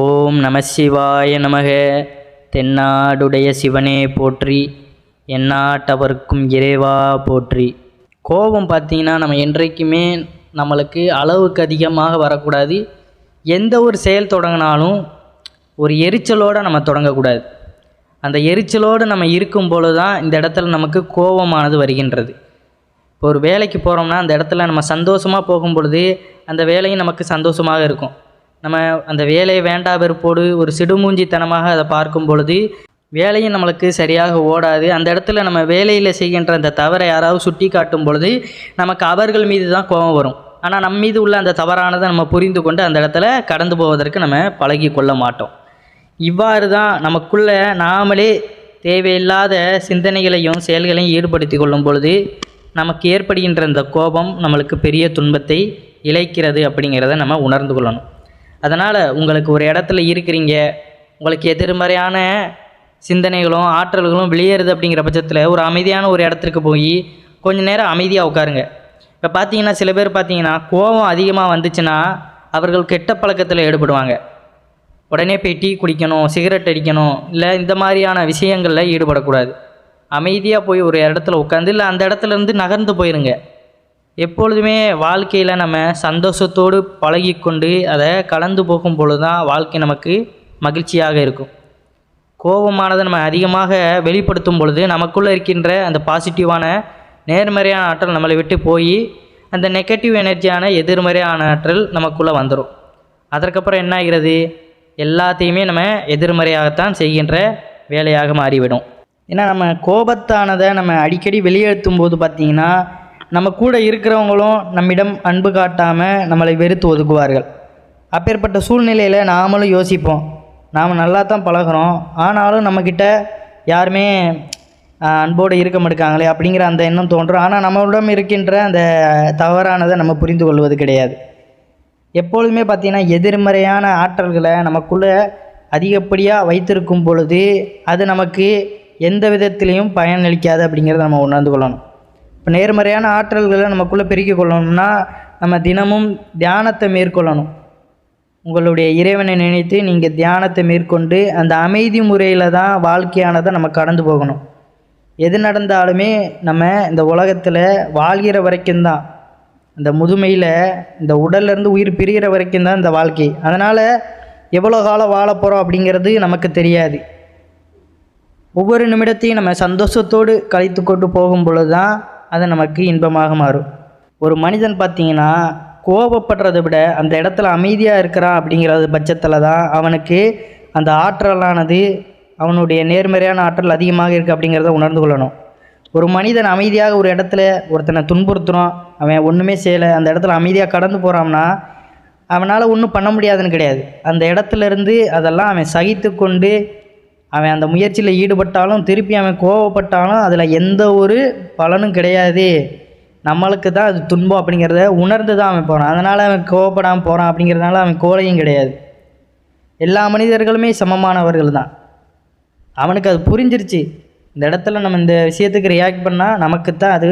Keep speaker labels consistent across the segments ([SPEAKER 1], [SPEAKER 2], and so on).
[SPEAKER 1] ஓம் நம சிவாய நமக. தென்னாடுடைய சிவனே போற்றி எந்நாட்டவர்க்கும் இறைவா போற்றி. கோபம் பார்த்திங்கன்னா நம்ம என்றைக்குமே நம்மளுக்கு அளவுக்கு அதிகமாக வரக்கூடாது. எந்த ஒரு செயல் தொடங்கினாலும் ஒரு எரிச்சலோடு நம்ம தொடங்கக்கூடாது. அந்த எரிச்சலோடு நம்ம இருக்கும் பொழுது தான் இந்த இடத்துல நமக்கு கோபமானது வருகின்றது. இப்போ ஒரு வேலைக்கு போகிறோம்னா அந்த இடத்துல நம்ம சந்தோஷமாக போகும் பொழுது அந்த வேலையும் நமக்கு சந்தோஷமாக இருக்கும். நம்ம அந்த வேலையை வேண்டா வெறுப்போடு ஒரு சிடுமூஞ்சித்தனமாக அதை பார்க்கும் பொழுது வேலையும் நம்மளுக்கு சரியாக ஓடாது. அந்த இடத்துல நம்ம வேலையில் செய்கின்ற அந்த தவறை யாராவது சுட்டி காட்டும் பொழுது நமக்கு அவர்கள் மீது தான் கோபம் வரும். ஆனால் நம்ம மீது உள்ள அந்த தவறானதை நம்ம புரிந்து கொண்டு அந்த இடத்துல கடந்து போவதற்கு நம்ம பழகி கொள்ள மாட்டோம். இவ்வாறு தான் நமக்குள்ள நாமளே தேவையில்லாத சிந்தனைகளையும் செயல்களையும் ஈடுபடுத்தி கொள்ளும் பொழுது நமக்கு ஏற்படுகின்ற இந்த கோபம் நம்மளுக்கு பெரிய துன்பத்தை இழைக்கிறது அப்படிங்கிறத நம்ம உணர்ந்து கொள்ளணும். அதனால் உங்களுக்கு ஒரு இடத்துல இருக்கிறீங்க உங்களுக்கு எதிர்மறையான சிந்தனைகளும் ஆற்றல்களும் வெளியேறுது அப்படிங்கிற பட்சத்தில் ஒரு அமைதியான ஒரு இடத்துக்கு போய் கொஞ்ச நேரம் அமைதியாக உட்காருங்க. இப்போ பார்த்தீங்கன்னா சில பேர் பார்த்தீங்கன்னா கோபம் அதிகமாக வந்துச்சுன்னா அவர்கள் கெட்ட பழக்கத்தில் ஈடுபடுவாங்க. உடனே போய் டீ குடிக்கணும் சிகரெட் அடிக்கணும் இல்லை இந்த மாதிரியான விஷயங்களில் ஈடுபடக்கூடாது. அமைதியாக போய் ஒரு இடத்துல உட்காந்து இல்லை அந்த இடத்துல இருந்து நகர்ந்து போயிருங்க. எப்பொழுதுமே வாழ்க்கையில் நம்ம சந்தோஷத்தோடு பழகிக்கொண்டு அதை கலந்து போகும் பொழுது தான் வாழ்க்கை நமக்கு மகிழ்ச்சியாக இருக்கும். கோபமானதை நம்ம அதிகமாக வெளிப்படுத்தும் பொழுது நமக்குள்ளே இருக்கின்ற அந்த பாசிட்டிவான நேர்மறையான ஆற்றல் நம்மளை விட்டு போய் அந்த நெகட்டிவ் எனர்ஜியான எதிர்மறையான ஆற்றல் நமக்குள்ளே வந்துடும் அதற்கப்புறம் என்ன ஆகிறது? எல்லாத்தையுமே நம்ம எதிர்மறையாகத்தான் செய்கின்ற வேலையாக மாறிவிடும். ஏன்னா நம்ம கோபத்தானதை நம்ம அடிக்கடி வெளியெழுத்தும் போது பார்த்திங்கன்னா நம்ம கூட இருக்கிறவங்களும் நம்மிடம் அன்பு காட்டாமல் நம்மளை வெறுத்து ஒதுக்குவார்கள். அப்பேற்பட்ட சூழ்நிலையில் நாமளும் யோசிப்போம். நாம் நல்லா தான் பழகுறோம். ஆனாலும் நம்மக்கிட்ட யாருமே அன்போடு இருக்க மாட்டாங்களே அப்படிங்கிற அந்த எண்ணம் தோன்றும். ஆனால் நம்மளிடம் இருக்கின்ற அந்த தவறானதை நம்ம புரிந்து கொள்வது கிடையாது. எப்பொழுதுமே பார்த்திங்கன்னா எதிர்மறையான ஆற்றல்களை நமக்குள்ளே அதிகப்படியாக வைத்திருக்கும் பொழுது அது நமக்கு எந்த விதத்திலையும் பயனளிக்காது அப்படிங்கிறத நம்ம உணர்ந்து கொள்ளணும். இப்போ நேர்மறையான ஆற்றல்களை நமக்குள்ளே பெருக்கிக் கொள்ளணும்னா நம்ம தினமும் தியானத்தை மேற்கொள்ளணும். உங்களுடைய இறைவனை நினைத்து நீங்கள் தியானத்தை மேற்கொண்டு அந்த அமைதி முறையில் தான் வாழ்க்கையானதை நம்ம கடந்து போகணும். எது நடந்தாலுமே நம்ம இந்த உலகத்தில் வாழ்கிற வரைக்கும் தான். இந்த முதுமையில் இந்த உடல்லேருந்து உயிர் பிரிகிற வரைக்கும் தான் இந்த வாழ்க்கை. அதனால் எவ்வளோ காலம் வாழ போகிறோம் அப்படிங்கிறது நமக்கு தெரியாது. ஒவ்வொரு நிமிடத்தையும் நம்ம சந்தோஷத்தோடு கழித்து கொண்டு போகும் பொழுது தான் அது நமக்கு இன்பமாக மாறும். ஒரு மனிதன் பார்த்தீங்கன்னா கோபப்படுறதை விட அந்த இடத்துல அமைதியாக இருக்கிறான் அப்படிங்கிறது பட்சத்தில் தான் அவனுக்கு அந்த ஆற்றலானது அவனுடைய நேர்மறையான ஆற்றல் அதிகமாக இருக்குது அப்படிங்கிறத உணர்ந்து கொள்ளணும். ஒரு மனிதன் அமைதியாக ஒரு இடத்துல ஒருத்தனை துன்புறுத்துகிறான் அவன் ஒன்றுமே செய்யலை அந்த இடத்துல அமைதியாக கடந்து போகிறான்னா அவனால் ஒன்றும் பண்ண முடியாதுன்னு கிடையாது. அந்த இடத்துல இருந்து அதெல்லாம் அவன் சகித்து கொண்டு அவன் அந்த முயற்சியில் ஈடுபட்டாலும் திருப்பி அவன் கோவப்பட்டாலும் அதில் எந்த ஒரு பலனும் கிடையாது. நம்மளுக்கு தான் அது துன்பம் அப்படிங்கிறத உணர்ந்து தான் அவன் போகிறான் அதனால் அவன் கோவப்படாமல் போகிறான் அப்படிங்கிறதுனால அவன் கோலையும் கிடையாது. எல்லா மனிதர்களுமே சமமானவர்கள் தான். அவனுக்கு அது புரிஞ்சிருச்சு. இந்த இடத்துல நம்ம இந்த விஷயத்துக்கு ரியாக்ட் பண்ணால் நமக்கு தான் அது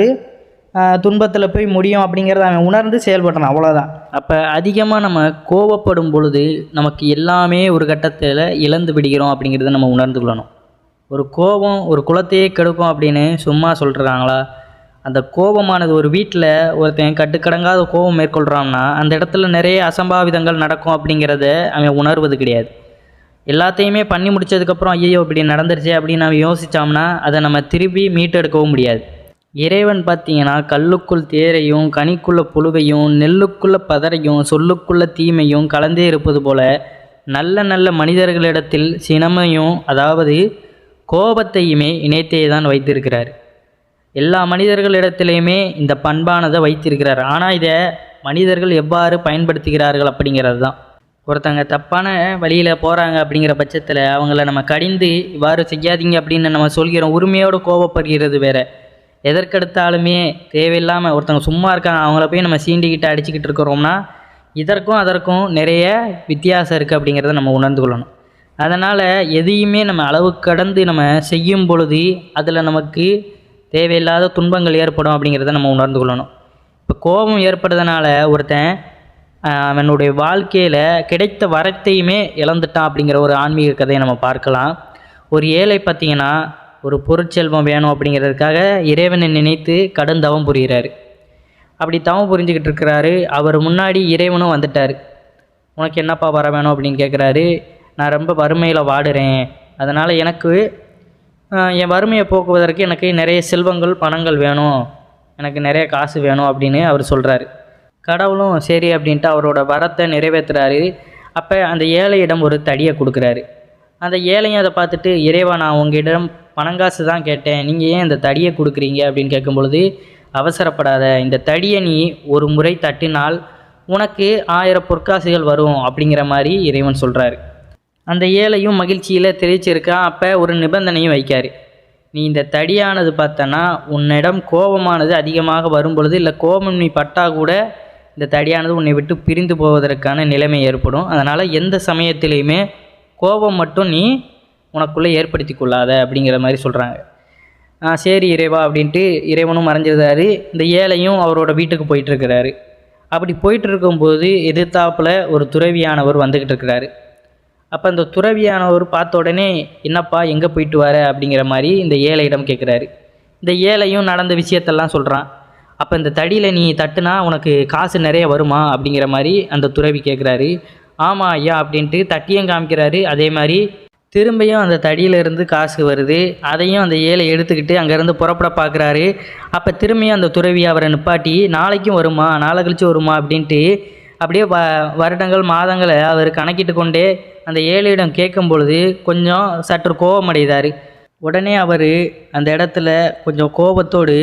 [SPEAKER 1] துன்பத்தில் போய் முடியும் அப்படிங்கிறத அவன் உணர்ந்து செயல்படுறான் அவ்வளோதான் அப்போ அதிகமாக நம்ம கோவப்படும் பொழுது நமக்கு எல்லாமே ஒரு கட்டத்தில் இழந்து விடுகிறோம் அப்படிங்கிறத நம்ம உணர்ந்து கொள்ளணும் ஒரு கோபம் ஒரு குலத்தையே கெடுக்கும் அப்படின்னு சும்மா சொல்கிறாங்களா அந்த கோபமானது ஒரு வீட்டில் ஒருத்தன் கட்டுக்கடங்காத கோபம் மேற்கொள்கிறான்னா அந்த இடத்துல நிறைய அசம்பாவிதங்கள் நடக்கும் அப்படிங்கிறத அவன் உணர்வது கிடையாது. எல்லாத்தையுமே பண்ணி முடிச்சதுக்கப்புறம் ஐயோ இப்படி நடந்துருச்சு அப்படின்னு நம்ம யோசித்தோம்னா அதை நம்ம திருப்பி மீட்டெடுக்கவும் முடியாது. இறைவன் பார்த்தீங்கன்னா கல்லுக்குள் தேரையும் கனிக்குள்ள புழுவையும் நெல்லுக்குள்ள பதறையும் சொல்லுக்குள்ள தீமையும் கலந்தே இருப்பது போல நல்ல நல்ல மனிதர்களிடத்தில் சினமையும் அதாவது கோபத்தையுமே இணைத்தே தான் வைத்திருக்கிறார். எல்லா மனிதர்களிடத்திலையுமே இந்த பண்பானதை வைத்திருக்கிறார். ஆனால் இதை மனிதர்கள் எவ்வாறு பயன்படுத்துகிறார்கள் அப்படிங்கிறது தான். ஒருத்தங்க தப்பான வழியில் போகிறாங்க அப்படிங்கிற பட்சத்தில் அவங்கள நம்ம கடிந்து இவ்வாறு செய்யாதீங்க அப்படின்னு நம்ம சொல்கிறோம். உரிமையோடு கோபப்படுகிறது வேறு. எதற்கெடுத்தாலுமே தேவையில்லாமல் ஒருத்தவங்க சும்மா இருக்காங்க அவங்கள போய் நம்ம சீண்டிக்கிட்டு அடிச்சுக்கிட்டு இருக்கிறோம்னா இதற்கும் அதற்கும் நிறைய வித்தியாசம் இருக்குது அப்படிங்கிறத நம்ம உணர்ந்து கொள்ளணும். அதனால் எதையுமே நம்ம அளவு கடந்து நம்ம செய்யும் பொழுது அதில் நமக்கு தேவையில்லாத துன்பங்கள் ஏற்படும் அப்படிங்கிறத நம்ம உணர்ந்து கொள்ளணும். இப்போ கோபம் ஏற்படுறதுனால ஒருத்தன் அவனுடைய வாழ்க்கையில் கிடைத்த வரத்தையுமே இழந்துட்டான் அப்படிங்கிற ஒரு ஆன்மீக கதையை நம்ம பார்க்கலாம். ஒரு ஏழை பார்த்தீங்கன்னா ஒரு பொருட்செல்வம் வேணும் அப்படிங்கிறதுக்காக இறைவனை நினைத்து கடும் தவம் புரிகிறாரு. அப்படி தவம் புரிஞ்சுக்கிட்டு இருக்கிறாரு. அவர் முன்னாடி இறைவனும் வந்துட்டார். உனக்கு என்னப்பா வர வேணும் அப்படின்னு கேட்குறாரு நான் ரொம்ப வறுமையில் வாடுறேன். அதனால் எனக்கு என் வறுமையை போக்குவதற்கு எனக்கு நிறைய செல்வங்கள் பணங்கள் வேணும். எனக்கு நிறைய காசு வேணும் அப்படின்னு அவர் சொல்கிறாரு கடவுளும் சரி அப்படின்ட்டு அவரோட வரத்தை நிறைவேற்றுறாரு அப்போ அந்த ஏழையிடம் ஒரு தடியை கொடுக்குறாரு. அந்த ஏழையும் அதை பார்த்துட்டு இறைவா நான் உங்களிடம் பணங்காசு தான் கேட்டேன். நீங்கள் ஏன் இந்த தடியை கொடுக்குறீங்க? அப்படின்னு கேட்கும் பொழுது அவசரப்படாத இந்த தடியை நீ ஒரு முறை தட்டினால் உனக்கு ஆயிரம் பொற்காசுகள் வரும் அப்படிங்கிற மாதிரி இறைவன் சொல்கிறாரு அந்த ஏழையும் மகிழ்ச்சியில் தெரிவிச்சிருக்கான் அப்போ ஒரு நிபந்தனையும் வைக்கார். நீ இந்த தடியானது பார்த்தனா உன்னிடம் கோபமானது அதிகமாக வரும் பொழுது இல்லை கோபம் நீ பட்டா கூட இந்த தடியானது உன்னை விட்டு பிரிந்து போவதற்கான நிலைமை ஏற்படும். அதனால் எந்த சமயத்திலையுமே கோபம் மட்டும் நீ உனக்குள்ளே ஏற்படுத்தி கொள்ளாத அப்படிங்கிற மாதிரி சொல்கிறாங்க சரி இறைவா அப்படின்ட்டு இறைவனும் மறைஞ்சிருந்தாரு இந்த ஏழையும் அவரோட வீட்டுக்கு போயிட்டுருக்கிறாரு. அப்படி போயிட்டு இருக்கும்போது எதிர்த்தாப்பில் ஒரு துறவியானவர் வந்துக்கிட்டு இருக்கிறாரு அப்போ அந்த துறவியானவர் பார்த்த உடனே என்னப்பா எங்கே போயிட்டு வர? அப்படிங்கிற மாதிரி இந்த ஏழையிடம் கேட்குறாரு இந்த ஏழையும் நடந்த விஷயத்தெல்லாம் சொல்கிறான் அப்போ இந்த தடியில் நீ தட்டுனா உனக்கு காசு நிறைய வருமா? அப்படிங்கிற மாதிரி அந்த துறவி கேட்குறாரு ஆமாம் ஐயா அப்படின்ட்டு தட்டியும் காமிக்கிறாரு. அதே மாதிரி திரும்பியும் அந்த தடியிலிருந்து காசு வருது. அதையும் அந்த ஏழை எடுத்துக்கிட்டு அங்கேருந்து புறப்பட பார்க்குறாரு. அப்போ திரும்பியும் அந்த துறவி அவரை நிப்பாட்டி நாளைக்கும் வருமா நாளை கழிச்சு வருமா அப்படின்ட்டு அப்படியே வ வருடங்கள் மாதங்களை அவர் கணக்கிட்டு கொண்டே அந்த ஏழையிடம் கேட்கும் பொழுது கொஞ்சம் சற்று கோபமடைதார் உடனே அவர் அந்த இடத்துல கொஞ்சம் கோபத்தோடு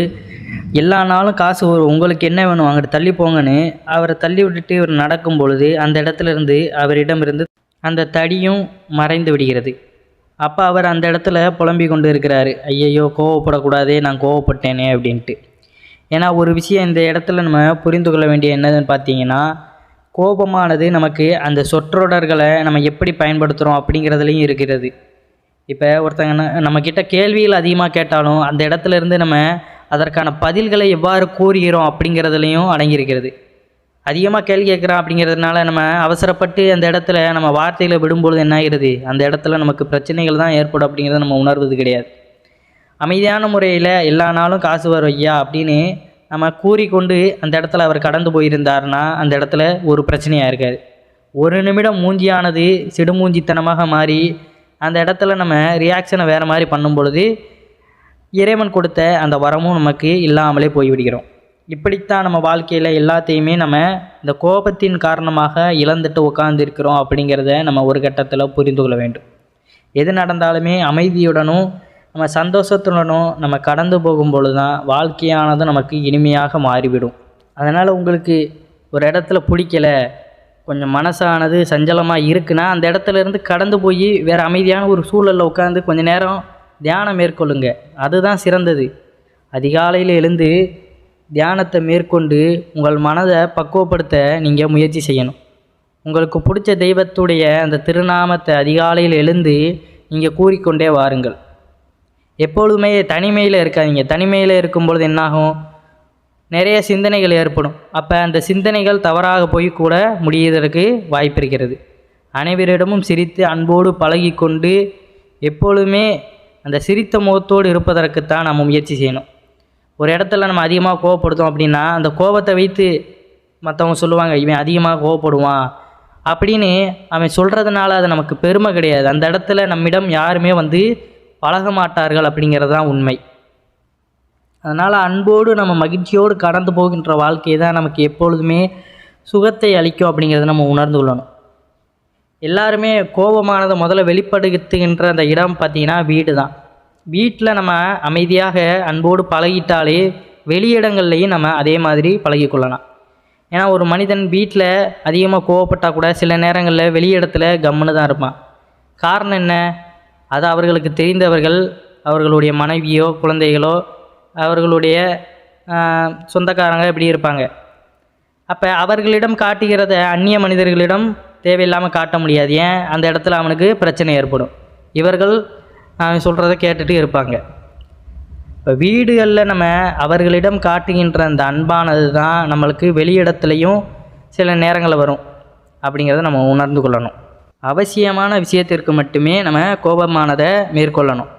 [SPEAKER 1] எல்லா நாளும் காசு வரும் உங்களுக்கு என்ன வேணும் அங்கிட்டு தள்ளி போங்கன்னு அவரை தள்ளி விட்டுட்டு இவர் நடக்கும் பொழுது அந்த இடத்துல இருந்து அவரிடமிருந்து அந்த தடியும் மறைந்து விடுகிறது. அப்போ அவர் அந்த இடத்துல புலம்பி கொண்டு இருக்கிறாரு. ஐயையோ கோவப்படக்கூடாதே நான் கோவப்பட்டேனே அப்படின்ட்டு. ஏன்னா ஒரு விஷயம் இந்த இடத்துல நம்ம புரிந்து கொள்ள வேண்டிய என்னதுன்னு பார்த்தீங்கன்னா கோபமானது நமக்கு அந்த சொற்றொடர்களை நம்ம எப்படி பயன்படுத்துகிறோம் அப்படிங்கிறதுலையும் இருக்கிறது. இப்போ ஒருத்தங்க நம்மக்கிட்ட கேள்விகள் அதிகமாக கேட்டாலும் அந்த இடத்துல இருந்து நம்ம அதற்கான பதில்களை எவ்வாறு கூறுகிறோம் அப்படிங்கிறதுலையும் அடங்கியிருக்கிறது. அதிகமாக கேள்வி கேட்குறான் அப்படிங்கிறதுனால நம்ம அவசரப்பட்டு அந்த இடத்துல நம்ம வார்த்தைகளை விடும்பொழுது என்ன ஆகிறது அந்த இடத்துல நமக்கு பிரச்சனைகள் தான் ஏற்படும் அப்படிங்கிறத நம்ம உணர்வது கிடையாது. அமைதியான முறையில் எல்லா நாளும் காசு வரும் ஐயா அப்படின்னு நம்ம கூறிக்கொண்டு அந்த இடத்துல அவர் கடந்து போயிருந்தாருன்னா அந்த இடத்துல ஒரு பிரச்சனையாக இருக்காது. ஒரு நிமிடம் மூஞ்சியானது சிடுமூஞ்சித்தனமாக மாறி அந்த இடத்துல நம்ம ரியாக்ஷனை வேறு மாதிரி பண்ணும் பொழுது இறைவன் கொடுத்த அந்த வரமும் நமக்கு இல்லாமலே போய்விடுகிறோம். இப்படித்தான் நம்ம வாழ்க்கையில் எல்லாத்தையுமே நம்ம இந்த கோபத்தின் காரணமாக இழந்துட்டு உட்காந்துருக்கிறோம் அப்படிங்கிறத நம்ம ஒரு கட்டத்தில் புரிந்து கொள்ள வேண்டும். எது நடந்தாலுமே அமைதியுடனும் நம்ம சந்தோஷத்துடனும் நம்ம கடந்து போகும் பொழுது தான் வாழ்க்கையானது நமக்கு இனிமையாக மாறிவிடும். அதனால் உங்களுக்கு ஒரு இடத்துல பிடிக்கல கொஞ்சம் மனசானது சஞ்சலமாக இருக்குன்னா அந்த இடத்துல இருந்து கடந்து போய் வேறு அமைதியான ஒரு சூழலில் உட்காந்து கொஞ்சம் நேரம் தியானம் மேற்கொள்ளுங்க. அதுதான் சிறந்தது. அதிகாலையில் எழுந்து தியானத்தை மேற்கொண்டு உங்கள் மனதை பக்குவப்படுத்த நீங்கள் முயற்சி செய்யணும். உங்களுக்கு பிடிச்ச தெய்வத்துடைய அந்த திருநாமத்தை அதிகாலையில் எழுந்து நீங்கள் கூறிக்கொண்டே வாருங்கள். எப்பொழுதுமே தனிமையில் இருக்காதீங்க. தனிமையில் இருக்கும் பொழுது என்னாகும்? நிறைய சிந்தனைகள் ஏற்படும். அப்போ அந்த சிந்தனைகள் தவறாக போய் கூட முடியதற்கு வாய்ப்பு இருக்கிறது. அனைவரிடமும் சிரித்து அன்போடு பழகிக்கொண்டு எப்பொழுதுமே அந்த சிரித்த முகத்தோடு இருப்பதற்குத்தான் நம்ம முயற்சி செய்யணும். ஒரு இடத்துல நம்ம அதிகமாக கோவப்படுத்தோம் அப்படின்னா அந்த கோபத்தை வைத்து மற்றவங்க சொல்லுவாங்க இவன் அதிகமாக கோவப்படுவான் அப்படின்னு அவன் சொல்கிறதுனால அது நமக்கு பெருமை கிடையாது. அந்த இடத்துல நம்மிடம் யாருமே வந்து பழக மாட்டார்கள் அப்படிங்கிறது தான் உண்மை. அதனால் அன்போடு நம்ம மகிழ்ச்சியோடு கடந்து போகின்ற வாழ்க்கையை தான் நமக்கு எப்பொழுதுமே சுகத்தை அளிக்கும் அப்படிங்கிறத நம்ம உணர்ந்து கொள்ளணும். எல்லாருமே கோபமானதை முதல்ல வெளிப்படுத்துகின்ற அந்த இடம் பார்த்திங்கன்னா வீடு தான் வீட்டில் நம்ம அமைதியாக அன்போடு பழகிட்டாலே வெளியிடங்கள்லையும் நம்ம அதே மாதிரி பழகிக்கொள்ளலாம் ஏன்னா ஒரு மனிதன் வீட்டில் அதிகமாக கோவப்பட்டால் கூட சில நேரங்களில் வெளியிடத்தில் கம்முன்னு தான் இருப்பான். காரணம் என்ன? அது அவர்களுக்கு தெரிந்தவர்கள் அவர்களுடைய மனைவியோ குழந்தைகளோ அவர்களுடைய சொந்தக்காரங்க இப்படி இருப்பாங்க. அப்போ அவர்களிடம் காட்டுகிறத அந்நிய மனிதர்களிடம் தேவையில்லாமல் காட்ட முடியாது. ஏன்? அந்த இடத்துல அவனுக்கு பிரச்சனை ஏற்படும். இவர்கள் அவன் சொல்கிறத கேட்டுட்டு இருப்பாங்க. இப்போ வீடுகளில் நம்ம அவர்களிடம் காட்டுகின்ற அந்த அன்பானது தான் நம்மளுக்கு வெளியிடத்துலையும் சில நேரங்களில் வரும். அப்படிங்கிறத நம்ம உணர்ந்து கொள்ளணும். அவசியமான விஷயத்திற்கு மட்டுமே நம்ம கோபமானதை மேற்கொள்ளணும்.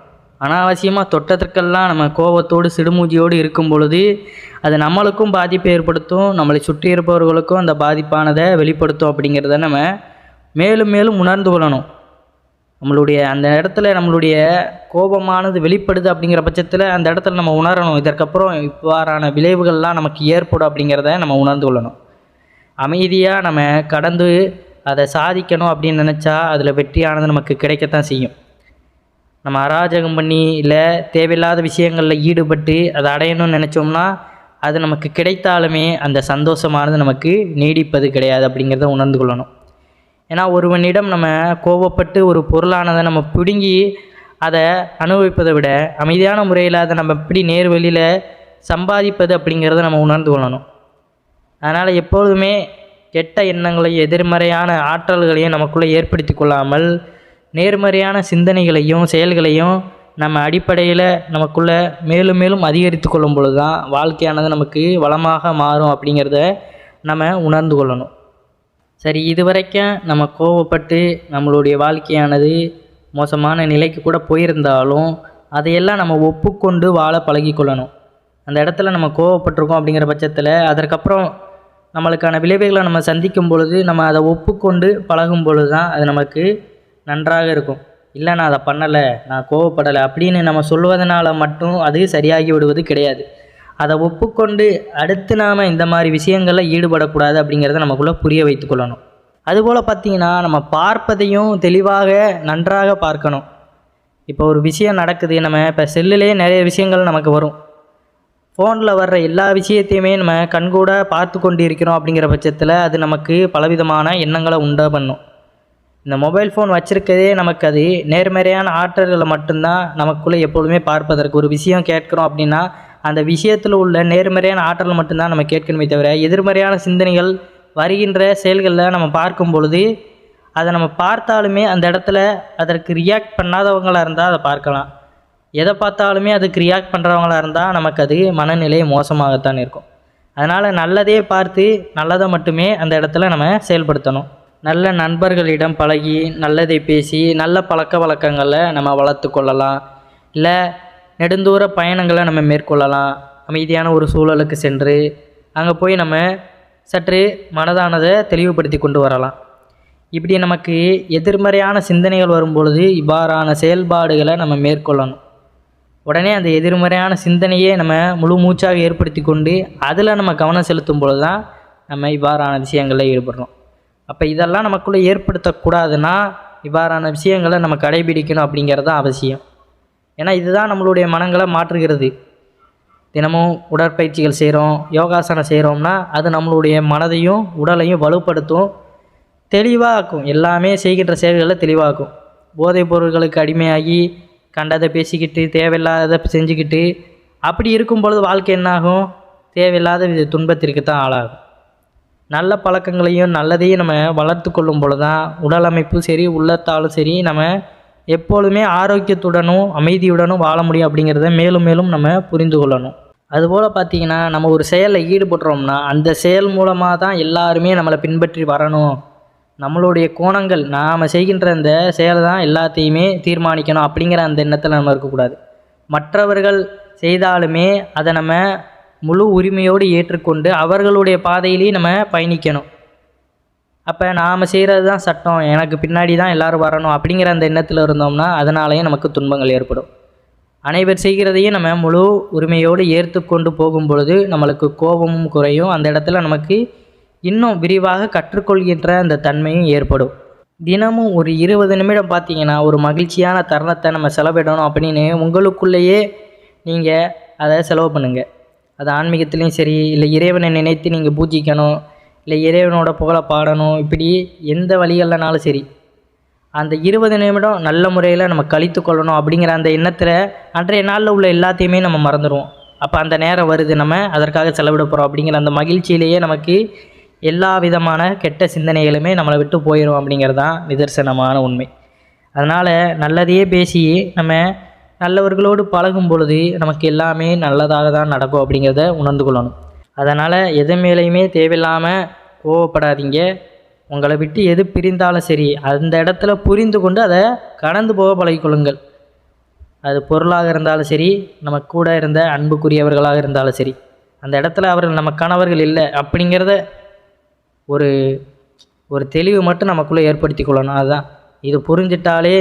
[SPEAKER 1] அனாவசியமாக தொட்டத்திற்கெல்லாம் நம்ம கோபத்தோடு சிடுமூஞ்சியோடு இருக்கும் பொழுது அது நம்மளுக்கும் பாதிப்பை ஏற்படுத்தும். நம்மளை சுற்றி இருப்பவர்களுக்கும் அந்த பாதிப்பானதை வெளிப்படுத்தும் அப்படிங்கிறத நம்ம மேலும் மேலும் உணர்ந்து கொள்ளணும். நம்மளுடைய அந்த இடத்துல நம்மளுடைய கோபமானது வெளிப்படுது அப்படிங்கிற பட்சத்தில் அந்த இடத்துல நம்ம உணரணும். இதற்கப்புறம் இவ்வாறான விளைவுகள்லாம் நமக்கு ஏற்படும் அப்படிங்கிறத நம்ம உணர்ந்து கொள்ளணும். அமைதியாக நம்ம கடந்து அதை சாதிக்கணும் அப்படின்னு நினச்சா அதில் வெற்றியானது நமக்கு கிடைக்கத்தான் செய்யும். நம்ம அராஜகம் பண்ணி இல்லை தேவையில்லாத விஷயங்களில் ஈடுபட்டு அதை அடையணும்னு நினச்சோம்னா அது நமக்கு கிடைத்தாலுமே அந்த சந்தோஷமானது நமக்கு நீடிப்பது கிடையாது அப்படிங்கிறத உணர்ந்து கொள்ளணும். ஏன்னா ஒருவனிடம் நம்ம கோபப்பட்டு ஒரு பொருளானதை நம்ம பிடுங்கி அதை அனுபவிப்பதை விட அமைதியான முறையில் அதை நம்ம எப்படி நேர் வழியில் சம்பாதிப்பது அப்படிங்கிறத நம்ம உணர்ந்து கொள்ளணும். அதனால் எப்பொழுதுமே கெட்ட எண்ணங்களையும் எதிர்மறையான ஆற்றல்களையும் நமக்குள்ளே ஏற்படுத்தி கொள்ளாமல் நேர்மறையான சிந்தனைகளையும் செயல்களையும் நம்ம அடிப்படையில் நமக்குள்ளே மேலும் மேலும் அதிகரித்து கொள்ளும் பொழுது தான் வாழ்க்கையானது நமக்கு வளமாக மாறும் அப்படிங்கிறத நம்ம உணர்ந்து கொள்ளணும். சரி இது வரைக்கும் நம்ம கோவப்பட்டு நம்மளுடைய வாழ்க்கையானது மோசமான நிலைக்கு கூட போயிருந்தாலும் அதையெல்லாம் நம்ம ஒப்புக்கொண்டு வாழ பழகிக்கொள்ளணும். அந்த இடத்துல நம்ம கோவப்பட்டிருக்கோம் அப்படிங்கிற பட்சத்தில் அதற்கப்புறம் நம்மளுக்கான விளைவுகளை நம்ம சந்திக்கும் பொழுது நம்ம அதை ஒப்புக்கொண்டு பழகும் பொழுது தான் அது நமக்கு நன்றாக இருக்கும். இல்லை நான் அதை பண்ணலை நான் கோவப்படலை அப்படின்னு நம்ம சொல்வதனால மட்டும் அது சரியாகி விடுவது கிடையாது. அதை ஒப்புக்கொண்டு அடுத்து நாம் இந்த மாதிரி விஷயங்களில் ஈடுபடக்கூடாது அப்படிங்கிறத நமக்குள்ளே புரிய வைத்துக்கொள்ளணும் அதுபோல் பார்த்திங்கன்னா நம்ம பார்ப்பதையும் தெளிவாக நன்றாக பார்க்கணும். இப்போ ஒரு விஷயம் நடக்குது நம்ம இப்போ செல்லுலேயே நிறைய விஷயங்கள் நமக்கு வரும். ஃபோனில் வர்ற எல்லா விஷயத்தையுமே நம்ம கண்கூட பார்த்து கொண்டு இருக்கிறோம் அப்படிங்கிற பட்சத்தில் அது நமக்கு பலவிதமான எண்ணங்களை உண்டா பண்ணும். இந்த மொபைல் ஃபோன் வச்சுருக்கதே நமக்கு அது நேர்மறையான ஆற்றல்களை மட்டும்தான் நமக்குள்ளே எப்பொழுதுமே பார்ப்பதற்கு. ஒரு விஷயம் கேட்குறோம் அப்படின்னா அந்த விஷயத்தில் உள்ள நேர்மறையான ஆற்றல் மட்டும்தான் நம்ம கேட்கணுமே தவிர எதிர்மறையான சிந்தனைகள் வருகின்ற செயல்களில் நம்ம பார்க்கும் பொழுது அதை நம்ம பார்த்தாலுமே அந்த இடத்துல அதற்கு ரியாக்ட் பண்ணாதவங்களாக இருந்தால் அதை பார்க்கலாம். எதை பார்த்தாலுமே அதுக்கு ரியாக்ட் பண்ணுறவங்களாக இருந்தால் நமக்கு அது மனநிலை மோசமாகத்தான் இருக்கும். அதனால் நல்லதே பார்த்து நல்லதை மட்டுமே அந்த இடத்துல நம்ம செயல்படுத்தணும். நல்ல நண்பர்களிடம் பழகி நல்லதை பேசி நல்ல பழக்க வழக்கங்களை நம்ம வளர்த்து கொள்ளலாம். இல்லை நெடுந்தூர பயணங்களை நம்ம மேற்கொள்ளலாம். அமைதியான ஒரு சூழலுக்கு சென்று அங்கே போய் நம்ம சற்று மனதானதை தெளிவுபடுத்தி கொண்டு வரலாம். இப்படி நமக்கு எதிர்மறையான சிந்தனைகள் வரும்பொழுது இவ்வாறான செயல்பாடுகளை நம்ம மேற்கொள்ளணும். உடனே அந்த எதிர்மறையான சிந்தனையே நம்ம முழு மூச்சாக ஏற்படுத்தி கொண்டு அதில் நம்ம கவனம் செலுத்தும் பொழுது தான் நம்ம இவ்வாறான விஷயங்களில் ஈடுபடுறோம். அப்போ இதெல்லாம் நமக்குள்ளே ஏற்படுத்தக்கூடாதுன்னா இவ்வாறான விஷயங்களை நம்ம கடைபிடிக்கணும் அப்படிங்கிறது தான் அவசியம். ஏன்னா இதுதான் நம்மளுடைய மனங்களை மாற்றுகிறது. தினமும் உடற்பயிற்சிகள் செய்கிறோம் யோகாசனம் செய்கிறோம்னா அது நம்மளுடைய மனதையும் உடலையும் வலுப்படுத்தும் தெளிவாக்கும். எல்லாமே செய்கின்ற செயல்களை தெளிவாக்கும். போதைப் பொருட்களுக்கு அடிமையாகி கண்டதை பேசிக்கிட்டு தேவையில்லாத செஞ்சுக்கிட்டு அப்படி இருக்கும் பொழுது வாழ்க்கை என்னாகும்? தேவையில்லாத துன்பத்திற்கு தான் ஆளாகும். நல்ல பழக்கங்களையும் நல்லதையும் நம்ம வளர்த்து கொள்ளும் பொழுது தான் உடல் அமைப்பும் சரி உள்ளத்தாலும் சரி நம்ம எப்பொழுதுமே ஆரோக்கியத்துடனும் அமைதியுடனும் வாழ முடியும் அப்படிங்கிறத மேலும் மேலும் நம்ம புரிந்து கொள்ளணும். அதுபோல் பார்த்திங்கன்னா நம்ம ஒரு செயலில் ஈடுபடுறோம்னா அந்த செயல் மூலமாக தான் எல்லாருமே நம்மளை பின்பற்றி வரணும். நம்மளுடைய கோணங்கள் நாம் செய்கின்ற அந்த செயல் தான் எல்லாத்தையுமே தீர்மானிக்கணும் அப்படிங்கிற அந்த எண்ணத்தில் நம்ம இருக்கக்கூடாது. மற்றவர்கள் செய்தாலுமே அதை நம்ம முழு உரிமையோடு ஏற்றுக்கொண்டு அவர்களுடைய பாதையிலேயே நம்ம பயணிக்கணும். அப்போ நாம் செய்கிறது தான் சட்டம். எனக்கு பின்னாடி தான் எல்லோரும் வரணும் அப்படிங்கிற அந்த எண்ணத்தில் இருந்தோம்னா அதனாலேயே நமக்கு துன்பங்கள் ஏற்படும். அனைவர் செய்கிறதையும் நம்ம முழு உரிமையோடு ஏற்றுக்கொண்டு போகும் பொழுது நம்மளுக்கு கோபமும் குறையும். அந்த இடத்துல நமக்கு இன்னும் விரிவாக கற்றுக்கொள்கின்ற அந்த தன்மையும் ஏற்படும். தினமும் ஒரு இருபது நிமிடம் பார்த்தீங்கன்னா ஒரு மகிழ்ச்சியான தருணத்தை நம்ம செலவிடணும் அப்படின்னு உங்களுக்குள்ளேயே நீங்கள் அதை செலவு பண்ணுங்கள் அது ஆன்மீகத்துலேயும் சரி இல்லை இறைவனை நினைத்து நீங்கள் பூஜிக்கணும். இல்லை இறைவனோட புகழை பாடணும் இப்படி எந்த வழிகள்லனாலும் சரி. அந்த இருபது நிமிடம் நல்ல முறையில் நம்ம கழித்து கொள்ளணும் அப்படிங்கிற அந்த எண்ணத்தில் அன்றைய நாளில் உள்ள எல்லாத்தையுமே நம்ம மறந்துடுவோம். அப்போ அந்த நேரம் வருது நம்ம அதற்காக செலவிட போகிறோம் அப்படிங்கிற அந்த மகிழ்ச்சியிலேயே நமக்கு எல்லா விதமான கெட்ட சிந்தனைகளுமே நம்மளை விட்டு போயிடும் அப்படிங்கிறது தான் நிதர்சனமான உண்மை. அதனால் நல்லதையே பேசி நம்ம நல்லவர்களோடு பழகும் பொழுது நமக்கு எல்லாமே நல்லதாக தான் நடக்கும் அப்படிங்கிறத உணர்ந்து கொள்ளணும். அதனால் எது மேலேயுமே தேவையில்லாமல் கோவப்படாதீங்க. உங்களை விட்டு எது பிரிந்தாலும் சரி அந்த இடத்துல புரிந்து கொண்டு அதை கடந்து போக பழகிக்கொள்ளுங்கள். அது பொருளாக இருந்தாலும் சரி நம்ம கூட இருந்த அன்புக்குரியவர்களாக இருந்தாலும் சரி. அந்த இடத்துல அவர்கள் நம்ம கணவர்கள் இல்லை அப்படிங்கிறத ஒரு ஒரு தெளிவு மட்டும் நமக்குள்ளே ஏற்படுத்தி கொள்ளணும். அதுதான் இது புரிஞ்சிட்டாலே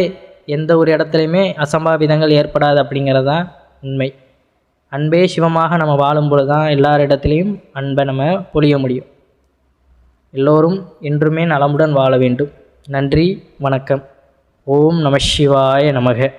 [SPEAKER 1] எந்த ஒரு இடத்துலையுமே அசம்பாவிதங்கள் ஏற்படாது அப்படிங்கிறது தான் உண்மை. அன்பே சிவமாக நம்ம வாழும்பொழுது தான் எல்லாரிடத்துலையும் அன்பை நம்ம பொழிய முடியும். எல்லோரும் என்றுமே நலமுடன் வாழ வேண்டும். நன்றி வணக்கம். ஓம் நம சிவாய நமக.